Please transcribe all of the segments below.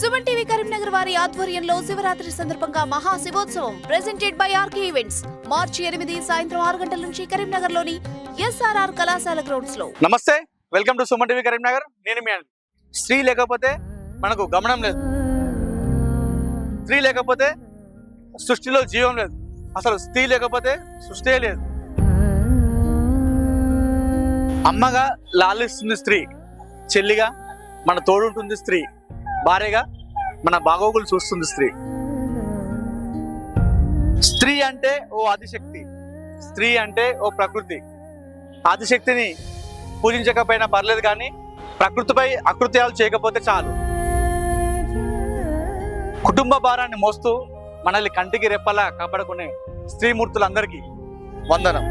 Suman TV Karimnagar వారి ఆధ్వర్యంలో శివరాత్రి సందర్భంగా Maha Shivotsavam by RK events మార్చి ఎనిమిది సాయంత్రం ఆరు గంటల నుంచి కరీంనగర్లోని ఎస్ఆర్ఆర్ కళాశాల గ్రౌండ్స్లో. నమస్తే welcome to Suman TV Karimnagar. నేను మీ స్త్రీ లేకపోతే మనకు గమనం లేదు. స్త్రీ లేకపోతే సృష్టిలో జీవం లేదు. అసలు స్త్రీ లేకపోతే సృష్టి లేదు. అమ్మగా లాలిస్తుంది స్త్రీ. చెల్లిగా మన తోడుంటుంది స్త్రీ. భార్యగా మన బాగోగులు చూస్తుంది స్త్రీ. స్త్రీ అంటే ఓ ఆదిశక్తి. స్త్రీ అంటే ఓ ప్రకృతి. ఆదిశక్తిని పూజించకపోయినా పర్లేదు కానీ ప్రకృతిపై అకృత్యాలు చేయకపోతే చాలు. కుటుంబ భారాన్ని మోస్తూ మనల్ని కంటికి రెప్పలా కాపాడుకునే స్త్రీమూర్తులందరికీ వందనం.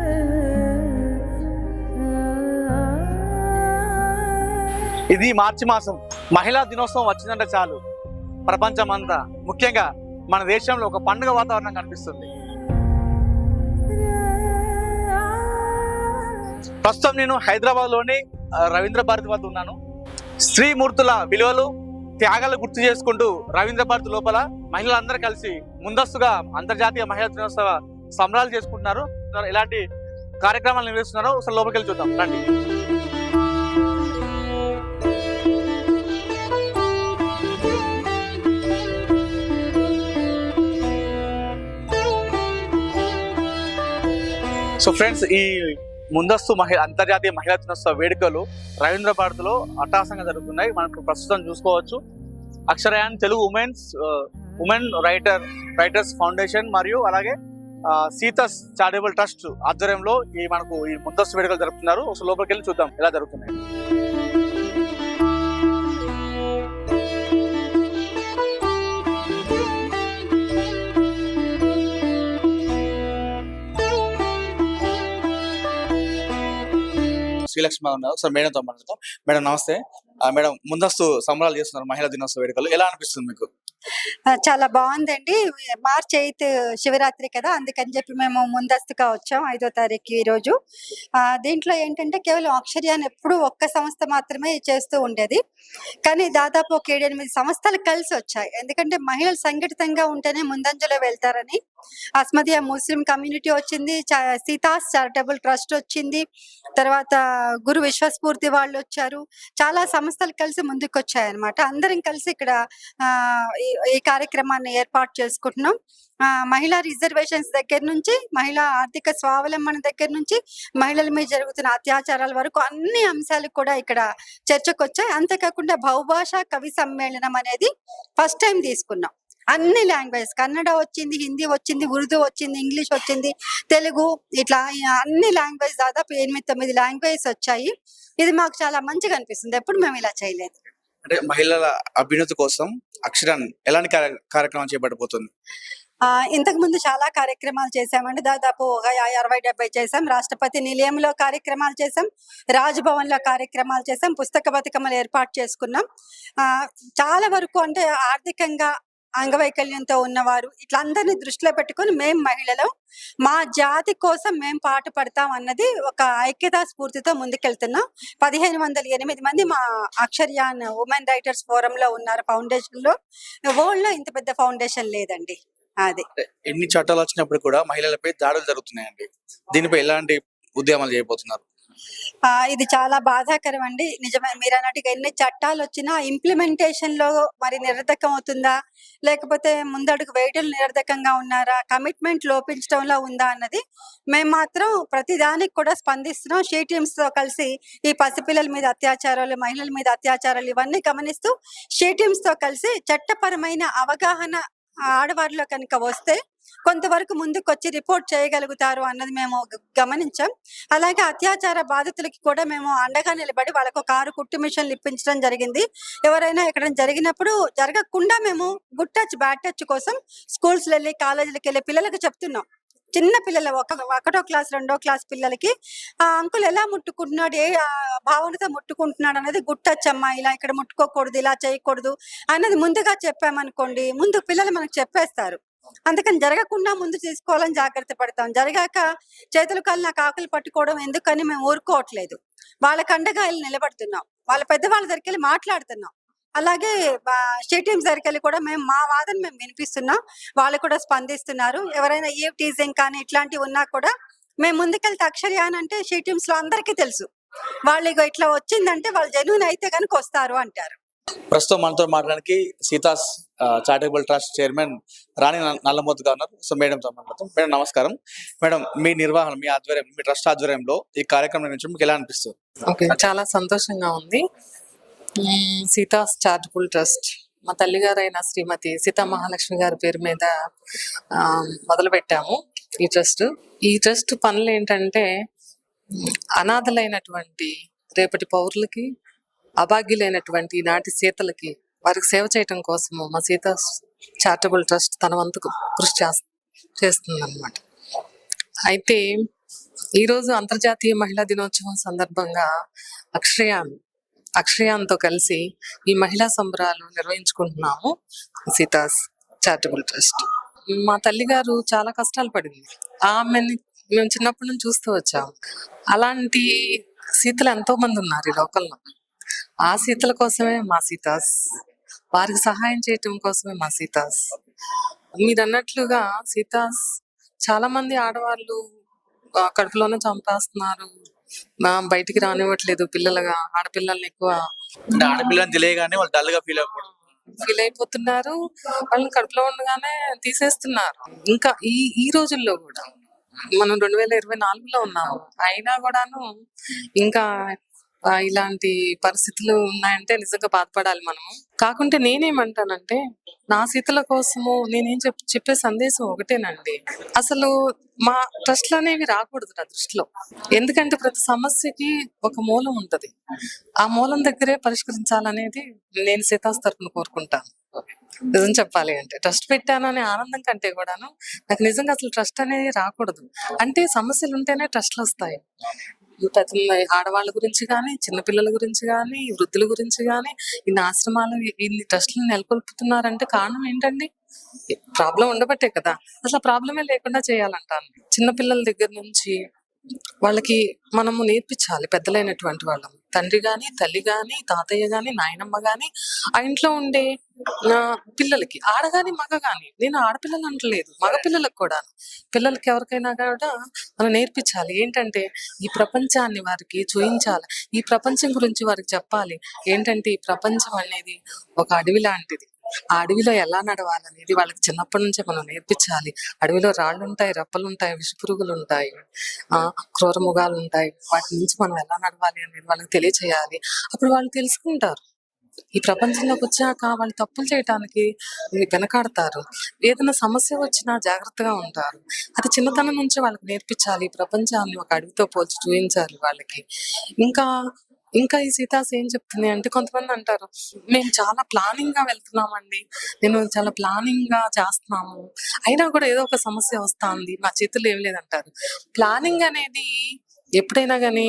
ఇది మార్చి మాసం. మహిళా దినోత్సవం వచ్చిందంటే చాలు. ప్రపంచమంతా. ముఖ్యంగా మన దేశంలో ఒక పండుగ వాతావరణం కనిపిస్తుంది. ప్రస్తుతం నేను హైదరాబాద్లోని రవీంద్ర భారతి వద్ద ఉన్నాను. స్త్రీమూర్తుల విలువలు త్యాగాలు గుర్తు చేసుకుంటూ రవీంద్ర భారతి లోపల మహిళలందరూ కలిసి ముందస్తుగా అంతర్జాతీయ మహిళా దినోత్సవ సంబరాలు చేసుకుంటున్నారు. ఎలాంటి కార్యక్రమాలు నిర్వహిస్తున్నారో. ఒకసారి లోపలికి వెళ్ళి చూద్దాం. రండి. సో ఫ్రెండ్స్ ఈ ముందస్తు మహిళ అంతర్జాతీయ మహిళా దినోత్సవ వేడుకలు రవీంద్ర భారతిలో అట్టహాసంగా జరుగుతున్నాయి. మనకు ప్రస్తుతం చూసుకోవచ్చు. Aksharayan Telugu women's women writer writers foundation మరియు అలాగే ఆ, సీతస్ చారిటబుల్ ట్రస్ట్ ఆధ్వర్యంలో ఈ మనకు ఈ ముందస్తు వేడుకలు జరుపుతున్నారు. లోపలికి వెళ్ళి చూద్దాం ఎలా జరుగుతున్నాయి. శ్రీలక్ష్మి ఉన్నారు. సార్ మేడంతో మాట్లాడతాం మేడం నమస్తే. ఆ, మేడం ముందస్తు సంబరాలు చేస్తున్నారు మహిళా దినోత్సవ వేడుకలు. ఎలా అనిపిస్తుంది మీకు? చాలా బాగుందండి. మార్చ్ ఎయిత్ శివరాత్రి కదా అందుకని చెప్పి మేము ముందస్తుగా వచ్చాం ఐదో తారీఖు ఈ రోజు. దీంట్లో ఏంటంటే కేవలం అక్షర్యాన్ని ఎప్పుడు ఒక్క సంస్థ మాత్రమే చేస్తూ ఉండేది. కానీ దాదాపు ఒక ఏడెనిమిది సంస్థలు కలిసి వచ్చాయి. ఎందుకంటే మహిళలు సంఘటితంగా ఉంటేనే ముందంజలో వెళ్తారని. అస్మదియా ముస్లిం కమ్యూనిటీ వచ్చింది సీతాస్ చారిటబుల్ ట్రస్ట్ వచ్చింది. తర్వాత గురు విశ్వస్ఫూర్తి వాళ్ళు వచ్చారు. చాలా సంస్థలు కలిసి ముందుకు వచ్చాయన్నమాట అందరం కలిసి ఇక్కడ ఆ, ఈ- కార్యక్రమాన్ని ఏర్పాటు చేసుకుంటున్నాం. ఆ, మహిళా రిజర్వేషన్స్ దగ్గర నుంచి మహిళా ఆర్థిక స్వావలంబన దగ్గర నుంచి మహిళల మీద జరుగుతున్న అత్యాచారాల వరకు అన్ని అంశాలు కూడా ఇక్కడ చర్చకు వచ్చాయి. అంతేకాకుండా బహుభాషా కవి సమ్మేళనం అనేది ఫస్ట్ టైం తీసుకున్నాం. అన్ని లాంగ్వేజ్ కన్నడ వచ్చింది హిందీ వచ్చింది ఉర్దూ వచ్చింది ఇంగ్లీష్ వచ్చింది తెలుగు ఇట్లా అన్ని లాంగ్వేజ్ దాదాపు ఎనిమిది తొమ్మిది లాంగ్వేజ్ వచ్చాయి. ఇది మాకు చాలా మంచిగా అనిపిస్తుంది. ఎప్పుడు మేము ఇలా చేయలేదు. అంటే మహిళల అభ్యున్నతి కోసం అక్షరాన్ని ఎలాంటి కార్యక్రమం చేపట్టబోతుంది? ఆ ఇంతకు ముందు చాలా కార్యక్రమాలు చేశామండి. దాదాపు ఒక అరవై డెబ్బై చేసాం రాష్ట్రపతి నిలయంలో కార్యక్రమాలు చేసాం రాజ్భవన్లో కార్యక్రమాలు చేసాం పుస్తక బతుకమ్మలు ఏర్పాటు చేసుకున్నాం. ఆ చాలా వరకు అంటే ఆర్థికంగా అంగవైకల్యంతో ఉన్నవారు. ఇట్లా అందరినీ దృష్టిలో పెట్టుకొని మేం మహిళలు. మా జాతి కోసం మేం పాటు పడతాం అన్నది ఒక ఐక్యతా స్ఫూర్తితో ముందుకెళ్తున్నాం. పదిహేను వందల ఎనిమిది మంది మా అక్షర్యాన్ ఉమెన్ రైటర్స్ ఫోరంలో ఉన్నారు ఫౌండేషన్లో వరల్డ్లో ఇంత పెద్ద ఫౌండేషన్ లేదండి అది. ఎన్ని చట్టాలు వచ్చినప్పుడు కూడా మహిళలపై దాడులు జరుగుతున్నాయండి. దీనిపై ఎలాంటి ఉద్యమాలు చేయబోతున్నారు? ఇది చాలా బాధాకరం అండి నిజమే మీరు అన్నట్టుగా ఎన్ని చట్టాలు వచ్చినా ఇంప్లిమెంటేషన్లో మరి నిరర్ధకం అవుతుందా లేకపోతే ముందడుగు వేయటం నిరర్ధకంగా ఉన్నారా? కమిట్మెంట్ లోపించడంలో ఉందా అన్నది మేము మాత్రం ప్రతి దానికి కూడా స్పందిస్తున్నాం. షీ టీమ్స్తో కలిసి ఈ పసిపిల్లల మీద అత్యాచారాలు మహిళల మీద అత్యాచారాలు ఇవన్నీ గమనిస్తూ షీ టీమ్స్తో కలిసి చట్టపరమైన అవగాహన ఆడవారిలో కనుక వస్తే కొంతవరకు ముందుకు వచ్చి రిపోర్ట్ చేయగలుగుతారు అన్నది మేము గమనించాం. అలాగే అత్యాచార బాధితులకి కూడా మేము అండగా నిలబడి వాళ్ళకు ఒక ఆరు కుట్టు మిషన్లు ఇప్పించడం జరిగింది. ఎవరైనా ఎక్కడ జరిగినప్పుడు జరగకుండా మేము గుడ్ టచ్ బ్యాడ్ టచ్ కోసం స్కూల్స్ వెళ్ళి కాలేజీలకు వెళ్ళి పిల్లలకు చెప్తున్నాం. చిన్న పిల్లలు ఒక ఒకటో క్లాస్ రెండో క్లాస్ పిల్లలకి ఆ అంకుల్ ఎలా ముట్టుకుంటున్నాడు? ఏ ఆ, భావనతో ముట్టుకుంటున్నాడు అనేది గుట్టచ్చమ్మా ఇలా ఇక్కడ ముట్టుకోకూడదు ఇలా చేయకూడదు అన్నది ముందుగా చెప్పామనుకోండి ముందు పిల్లలు మనకు చెప్పేస్తారు. అందుకని జరగకుండా ముందు తీసుకోవాలని జాగ్రత్త పడతాం. జరగాక చేతులు కాళ్ళు ఆకులు పట్టుకోవడం ఎందుకని మేము ఊరుకోవట్లేదు. వాళ్ళ కండగా వెళ్ళి నిలబడుతున్నాం. వాళ్ళ పెద్దవాళ్ళ దగ్గరికి వెళ్ళి మాట్లాడుతున్నాం. అలాగే స్టేడియం దగ్గరికి కూడా మేము మా వాదన మేము వినిపిస్తున్నాం. వాళ్ళు కూడా స్పందిస్తున్నారు. ఎవరైనా ఏ టీజింగ్ కానీ ఇట్లాంటివి ఉన్నా కూడా మేము ముందుకెళ్తే అక్షరయాన్ అంటే స్టేడియంస్లో అందరికీ తెలుసు. వాళ్ళు ఇట్లా వచ్చిందంటే వాళ్ళు జెన్యున్ అయితే కనుక వస్తారు అంటారు. ప్రస్తుతం మనతో మాట్లాడడానికి Seetha's charitable trust chairman Rani null- గారు ఉన్నారు. సో మేడం తో మాట్లాడతాం మేడం నమస్కారం. మేడం మీ నిర్వహణ మీ ఆధ్వర్యం మీ ట్రస్ట్ ఆధ్వర్యంలో ఈ కార్యక్రమం నుంచి మీకు ఎలా అనిపిస్తుంది? ఓకే. చాలా సంతోషంగా ఉంది. సీతాస్ చారిటబుల్ ట్రస్ట్ మా తల్లిగారైన శ్రీమతి సీతా మహాలక్ష్మి గారి పేరు మీద మొదలు పెట్టాము ఈ ట్రస్ట్ ఈ ట్రస్ట్ పనులు ఏంటంటే అనాథలైనటువంటి రేపటి పౌరులకి అభాగ్యులైనటువంటి నాటి సీతలకి వారికి సేవ చేయటం కోసము మా సీత చారిటబుల్ ట్రస్ట్ తన వంతుకు కృషి చేస్తుంది అనమాట అయితే ఈరోజు అంతర్జాతీయ మహిళా దినోత్సవం సందర్భంగా అక్షయాన్ అక్షయాన్తో కలిసి ఈ మహిళా సంబరాలు నిర్వహించుకుంటున్నాము సీతాస్ చారిటబుల్ ట్రస్ట్. మా తల్లి గారు చాలా కష్టాలు పడింది. ఆమెని మేము చిన్నప్పటి నుంచి చూస్తూ వచ్చాము. అలాంటి సీతలు ఎంతో మంది ఉన్నారు ఈ లోకల్లో ఆ సీతల కోసమే మా సీతాస్. వారికి సహాయం చేయటం కోసమే మా సీతాస్. మీరు అన్నట్లుగా సీతాస్ చాలా మంది ఆడవాళ్ళు కడుపులోనే చంపేస్తున్నారు. బయటికి రానివ్వట్లేదు పిల్లలుగా ఆడపిల్లల్ని ఎక్కువ ఆడపిల్లని తెలియగానే వాళ్ళు డల్గా ఫీల్ అవ్వకూడదు ఫీల్ అయిపోతున్నారు. వాళ్ళని కడుపులో ఉండగానే తీసేస్తున్నారు. ఇంకా ఈ ఈ రోజుల్లో కూడా మనం రెండు వేల ఇరవై నాలుగులో ఉన్నాము. అయినా కూడాను ఇంకా ఇలాంటి పరిస్థితులు ఉన్నాయంటే నిజంగా బాధపడాలి మనము. కాకుంటే నేనేమంటానంటే నా సీతల కోసము నేనేం చెప్ చెప్పే సందేశం ఒకటేనండి. అసలు మా ట్రస్ట్లు అనేవి రాకూడదు నా దృష్టిలో. ఎందుకంటే ప్రతి సమస్యకి ఒక మూలం ఉంటది. ఆ మూలం దగ్గరే పరిష్కరించాలనేది నేను సీతాస్ తరఫున కోరుకుంటాను. నిజం చెప్పాలి అంటే. ట్రస్ట్ పెట్టాను అనే ఆనందం కంటే కూడాను నాకు నిజంగా అసలు ట్రస్ట్ అనేది రాకూడదు. అంటే సమస్యలు ఉంటేనే ట్రస్ట్లు వస్తాయి. ప్రతి ఆడవాళ్ళ గురించి కానీ చిన్నపిల్లల గురించి కానీ వృద్ధుల గురించి కానీ ఇన్ని ఆశ్రమాలు ఇన్ని ట్రస్టులు నెలకొల్పుతున్నారంటే కారణం ఏంటండి? ప్రాబ్లం ఉండబట్టే కదా. అసలు ప్రాబ్లమే లేకుండా చేయాలంటాను చిన్నపిల్లల దగ్గర నుంచి వాళ్ళకి మనము నేర్పించాలి పెద్దలైనటువంటి వాళ్ళము. తండ్రి కానీ తల్లి కానీ తాతయ్య కానీ నాయనమ్మ కానీ ఆ ఇంట్లో ఉండే పిల్లలకి ఆడ కానీ మగ కానీ నేను ఆడపిల్లలు అంటలేదు మగ పిల్లలకు కూడా పిల్లలకి ఎవరికైనా కూడా మనం నేర్పించాలి. ఏంటంటే ఈ ప్రపంచాన్ని వారికి చూయించాలి. ఈ ప్రపంచం గురించి వారికి చెప్పాలి. ఏంటంటే ఈ ప్రపంచం అనేది ఒక అడవి లాంటిది. ఆ అడవిలో ఎలా నడవాలనేది వాళ్ళకి చిన్నప్పటి నుంచే మనం నేర్పించాలి. అడవిలో రాళ్ళు ఉంటాయి రెప్పలు ఉంటాయి విషపురుగులు ఉంటాయి ఆ క్రూరముగాలు ఉంటాయి వాటి నుంచి మనం ఎలా నడవాలి అనేది వాళ్ళకి తెలియచేయాలి. అప్పుడు వాళ్ళు తెలుసుకుంటారు. ఈ ప్రపంచంలోకి వచ్చాక వాళ్ళు తప్పులు చేయటానికి వెనకాడతారు. ఏదైనా సమస్య వచ్చినా జాగ్రత్తగా ఉంటారు. అది చిన్నతనం నుంచి వాళ్ళకి నేర్పించాలి. ఈ ప్రపంచాన్ని ఒక అడవితో పోల్చి చూపించాలి వాళ్ళకి. ఇంకా ఇంకా ఈ సీతాస్ ఏం చెప్తుంది అంటే కొంతమంది అంటారు మేము చాలా ప్లానింగ్గా వెళ్తున్నామండి. నేను చాలా ప్లానింగ్గా చేస్తున్నాము. అయినా కూడా ఏదో ఒక సమస్య వస్తుంది. మా చేతుల్లో ఏం లేదంటారు. ప్లానింగ్ అనేది ఎప్పుడైనా కానీ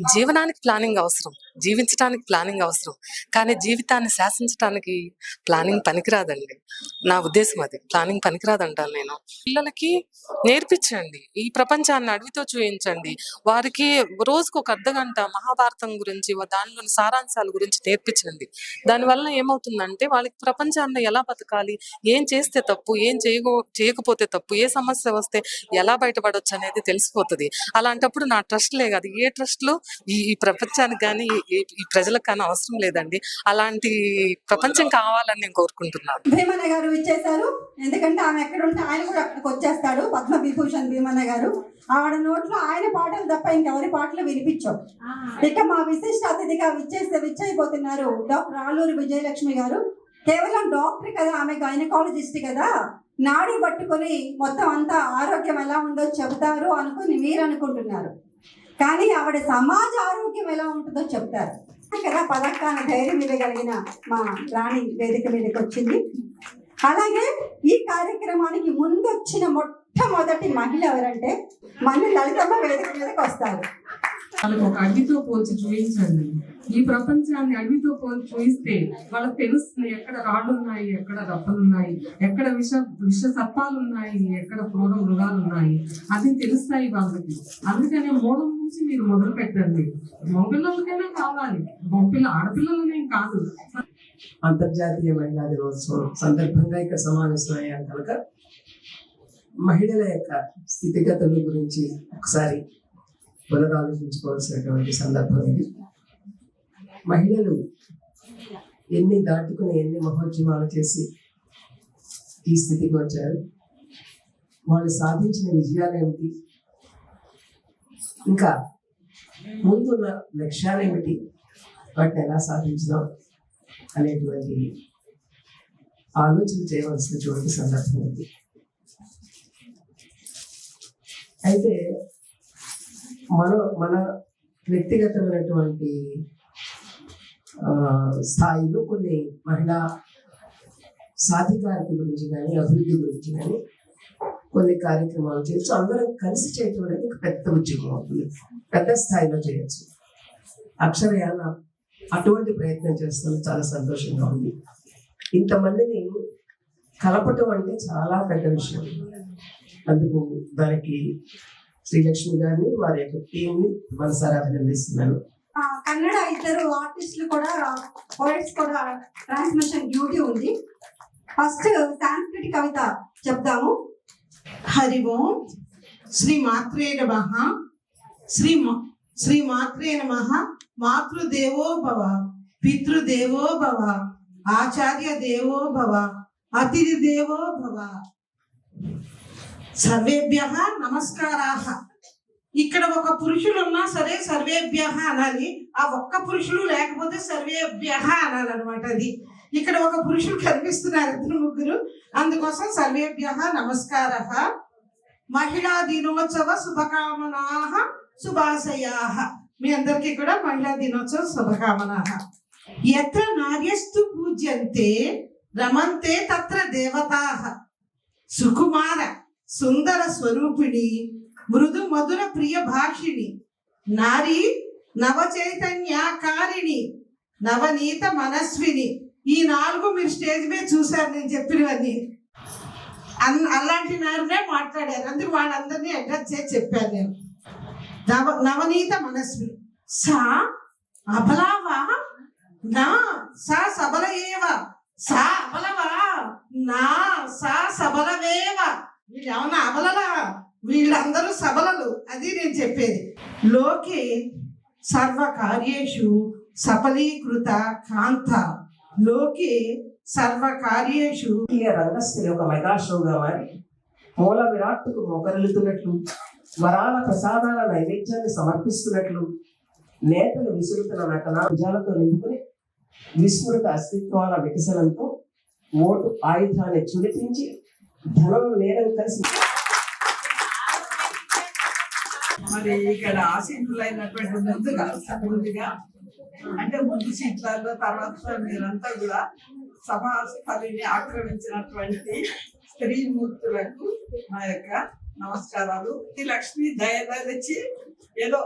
జీవనానికి ప్లానింగ్ అవసరం జీవించడానికి ప్లానింగ్ అవసరం. కానీ జీవితాన్ని శాసించడానికి ప్లానింగ్ పనికిరాదండి. నా ఉద్దేశం అది. ప్లానింగ్ పనికిరాదంటాను నేను. పిల్లలకి నేర్పించండి. ఈ ప్రపంచాన్ని అడవితో చూపించండి వారికి రోజుకు ఒక అర్ధ గంట మహాభారతం గురించి దానిలోని సారాంశాల గురించి నేర్పించండి. దానివల్ల ఏమవుతుందంటే వాళ్ళకి ప్రపంచాన్ని ఎలా బతకాలి ఏం చేస్తే తప్పు ఏం చేయకో చేయకపోతే తప్పు ఏ సమస్య వస్తే ఎలా బయటపడొచ్చు అనేది తెలిసిపోతుంది. అలాంటప్పుడు నా ట్రస్ట్లే కాదు. ఏ ట్రస్ట్లో ఈ ఈ ప్రపంచానికి కానీ ఈ- ప్రజలకు కానీ అవసరం లేదండి. అలాంటి ప్రపంచం కావాలని నేను కోరుకుంటున్నాను. భీమన్న గారు ఇచ్చేశారు ఎందుకంటే ఆమె ఎక్కడ ఉంటే ఆయన కూడా అక్కడికి వచ్చేస్తాడు పద్మ విభూషణ్ భీమన్న గారు. ఆవిడ నోట్లో ఆయన పాటలు తప్ప ఇంకెవరి పాటలు వినిపించవు. ఇక మా విశిష్ట అతిథిగా విచ్చేస్తే విచ్చైపోతున్నారు డాక్టర్ ఆలూరి విజయలక్ష్మి గారు. కేవలం డాక్టర్ కదా ఆమె గైనకాలజిస్ట్ కదా. నాడి పట్టుకొని మొత్తం అంతా ఆరోగ్యం ఎలా ఉందో చెబుతారు అనుకుని మీరు అనుకుంటున్నారు. కానీ ఆవిడ సమాజ ఆరోగ్యం ఎలా ఉంటుందో చెప్తారు. కదా పదక్కాన ధైర్యం ఇవ్వగలిగిన మా రాణి వేదిక మీదకి వచ్చింది. అలాగే ఈ కార్యక్రమానికి ముందు వచ్చిన మొట్టమొదటి మహిళ ఎవరంటే మన లలితమ్మ వేదిక మీదకి వస్తారు. వాళ్ళకి ఒక అడవితో పోల్చి చూపించండి. ఈ ప్రపంచాన్ని అడవితో పోల్చి చూపిస్తే వాళ్ళకి తెలుస్తుంది ఎక్కడ రాళ్ళు ఉన్నాయి ఎక్కడ రప్పలు ఉన్నాయి ఎక్కడ విష విష సర్పాలు ఉన్నాయి ఎక్కడ క్రూర మృగాలు ఉన్నాయి. అది తెలుస్తాయి వాళ్ళకి. అందుకనే మూలం నుంచి మీరు మొదలు పెట్టండి. మగపిల్లలకైనా కావాలి. మగపిల్ల ఆడపిల్లలనే కాదు. అంతర్జాతీయ మహిళా దినోత్సవం సందర్భంగా ఇక్కడ సమావేశమయ్యాం కనుక. మహిళల యొక్క స్థితిగతుల గురించి ఒకసారి పునరాలోచించుకోవాల్సినటువంటి సందర్భం ఇది. మహిళలు ఎన్ని దాటుకుని ఎన్ని మహోద్యమాలు చేసి ఈ స్థితికి వచ్చారు? వాళ్ళు సాధించిన విజయాలు ఏమిటి? ఇంకా ముందున్న లక్ష్యాలు ఏమిటి వాటిని ఎలా సాధించుదాం అనేటువంటి ఆలోచన చేయవలసినటువంటి సందర్భం ఉంది. అయితే మన మన వ్యక్తిగతమైనటువంటి స్థాయిలో కొన్ని మహిళా సాధికారత గురించి కానీ అభివృద్ధి గురించి కానీ కొన్ని కార్యక్రమాలు చేయొచ్చు. అందరం కలిసి చేయటం అనేది ఒక పెద్ద ఉద్యోగం అవుతుంది. పెద్ద స్థాయిలో చేయొచ్చు. అక్షరయాన అటువంటి ప్రయత్నం చేస్తుంది చాలా సంతోషంగా ఉంది. ఇంతమందిని కలపటం అంటే చాలా పెద్ద విషయం. అందుకు దానికి శ్రీలక్ష్మి గారిని వారి యొక్క టీంని మనసారి అభినందిస్తున్నాను. కన్నడ ఇద్దరు ఆర్టిస్టులు కూడా పోయిట్స్ కూడా ట్రాన్స్మిషన్ డ్యూటీ ఉంది. ఫస్ట్ సాంస్కృతిక కవిత చెప్తాము హరి ఓం శ్రీ మాత్రే నమః. శ్రీ మా- శ్రీ మాత్రే నమః. మాతృదేవో భవ పితృదేవో భవ ఆచార్య దేవో భవ అతిథి దేవో భవ. సర్వేభ్య నమస్కారా. ఇక్కడ ఒక పురుషులు ఉన్నా సరే సర్వేభ్య అనాలి. ఆ ఒక్క పురుషులు లేకపోతే సర్వేభ్య అనాలన్నమాట అది. ఇక్కడ ఒక పురుషుడు కనిపిస్తున్నారు ఇద్దరు ముగ్గురు. అందుకోసం సర్వేభ్య నమస్కార. మహిళా దినోత్సవ శుభకామనా శుభాశయా. మీ అందరికీ కూడా మహిళా దినోత్సవ శుభకామనా. ఎత్ర నార్యస్తు పూజ్యంతే రమంతే తత్ర దేవతా. సుకుమార సుందర స్వరూపిణి మృదు మధుర ప్రియ భాషిణి నారీ నవచైతన్యాకారిణి నవనీత మనస్విని ఈ నాలుగు మీరు స్టేజ్ మీద చూశారు నేను చెప్పినవన్నీ. అన్- అలాంటి నారునే మాట్లాడారు. అందుకు వాళ్ళందరినీ అడ్రస్ చేసి చెప్పాను నేను. నవ నవనీత మనస్వి సా అబలావా? నా సా సబల ఏవ సా అబలవా? నా సా సబలవేవ? వీళ్ళు ఏమన్నా అబలలా? వీళ్ళందరూ సబలలు. అది నేను చెప్పేది. లోకే సర్వ కార్యేషు సఫలీకృత కాంత. లోకే సర్వకార్యేషు. రంగస్థలి ఒక మెగా షోగా మారి మూల విరాట్టుకు మొగరులుతున్నట్లు వరాల ప్రసాదాల నైవేద్యాన్ని సమర్పిస్తున్నట్లు నేతలు విసురుతున్న నటన భుజాలతో నింపుకుని విస్మృత అస్తిత్వాల వికసనంతో ఓటు ఆయుధాన్ని చుడిపించి ధనం నేరం కలిసి మరి ఇక్కడ ఆసీనులైనటువంటి ముందుగా ముందుగా అంటే ముందు సీట్లలో తర్వాత మీరంతా కూడా సభా స్థలిని ఆక్రమించినటువంటి స్త్రీమూర్తులకు నా యొక్క నమస్కారాలు. ఈ లక్ష్మి దయదలిచి ఏదో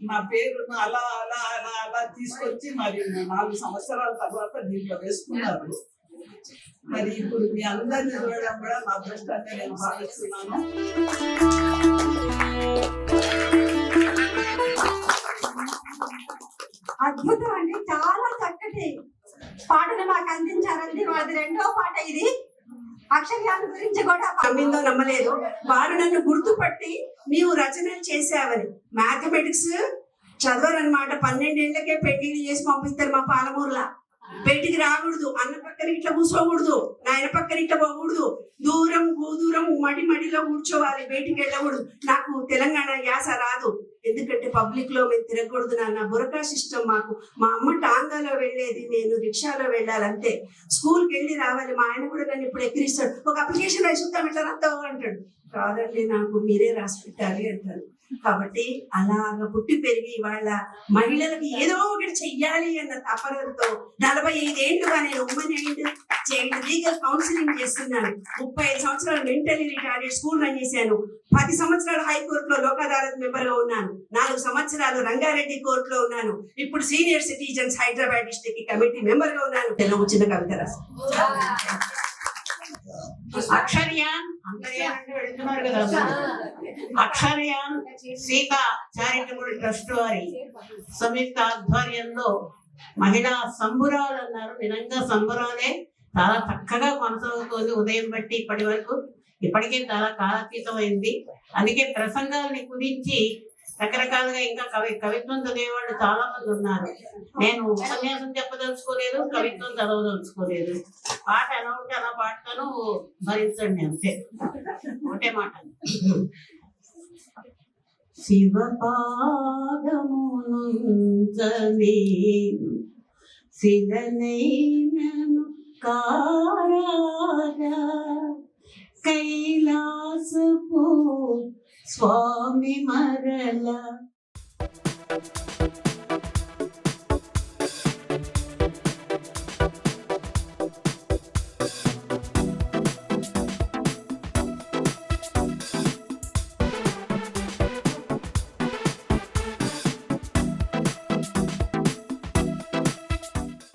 నా పేరును అలా అలా అలా అలా తీసుకొచ్చి మరి నాలుగు సంవత్సరాల తర్వాత దీంట్లో వేసుకున్నారు. మరి ఇప్పుడు మీ అందరిని చూడడం కూడా నా అదృష్టంగా నేను భావిస్తున్నాను. అద్భుతం అండి. చాలా చక్కటి పాటను మాకు అందించారండి. వాళ్ళది రెండో పాట ఇది. అక్షర్యాల గురించి కూడా నమ్మిందో నమ్మలేదు. వారు నన్ను గుర్తుపట్టి నీవు రచనలు చేసావని మ్యాథమెటిక్స్ చదవరనమాట పన్నెండేళ్ళకే పెళ్ళి చేసి పంపిస్తారు మా పాలమూరులా. బయటికి రాకూడదు అన్న పక్కన ఇట్లా కూర్చోకూడదు నాయన పక్కన ఇట్లా పోకూడదు. దూరం దూరం మడి మడిలో కూర్చోవాలి బయటికి వెళ్ళకూడదు. నాకు తెలంగాణ యాస రాదు. ఎందుకంటే పబ్లిక్లో మేము తిరగకూడదు నాన్న. బురకా సిస్టమ్ మాకు. మా అమ్మ టాంగాలో వెళ్ళేది నేను రిక్షాలో వెళ్ళాలంతే. స్కూల్కి వెళ్ళి రావాలి. మా ఆయన కూడా నన్ను ఇప్పుడు ఎక్కిరిస్తాడు ఒక అప్లికేషన్ రాసి చూద్దాం ఇట్లా రాస్తావు అంటాడు. కాదండి నాకు మీరే రాసి పెట్టాలి అంటారు కాబట్టి అలాగ పుట్టి పెరిగి వాళ్ళ మహిళలకు ఏదో ఒకటి చెయ్యాలి అన్న తపనతో నలభై ఐదేళ్ళుగా నేను women aid child legal counselling చేస్తున్నాను. ముప్పై ఐదు సంవత్సరాలు మెంటలీ రిటార్డెడ్ స్కూల్ రన్ చేశాను. పది సంవత్సరాలు హైకోర్టులో లోక్ అదాలత్ మెంబర్గా ఉన్నాను. నాలుగు సంవత్సరాలు రంగారెడ్డి కోర్టులో ఉన్నాను. ఇప్పుడు senior citizens Hyderabad district committee మెంబర్గా ఉన్నాను. తెలుగు చిన్న కవిత రాసి అక్షర్యాన్. అక్షర్యాన్ సీత చారిటబుల్ ట్రస్ట్ వారి సంయుక్త ఆధ్వర్యంలో మహిళా సంబురాలు అన్నారు నిజంగా సంబురాలే చాలా చక్కగా కొనసాగుతోంది ఉదయం బట్టి ఇప్పటి వరకు. ఇప్పటికే చాలా కాలాతీతం అయింది. అందుకే ప్రసంగాల్ని కుదించి రకరకాలుగా ఇంకా కవి కవిత్వం చదివేవాళ్ళు చాలా మంది ఉన్నారు. నేను ఉపన్యాసం చెప్పదలుచుకోలేదు కవిత్వం చదవదలుచుకోలేదు. పాట ఎలా ఉంటే అలా పాడతాను భరించండి అంతే. ఒకటే మాట. శివ పాదమును శిలనైనను కారాగా కైలాసపు స్వామి మరల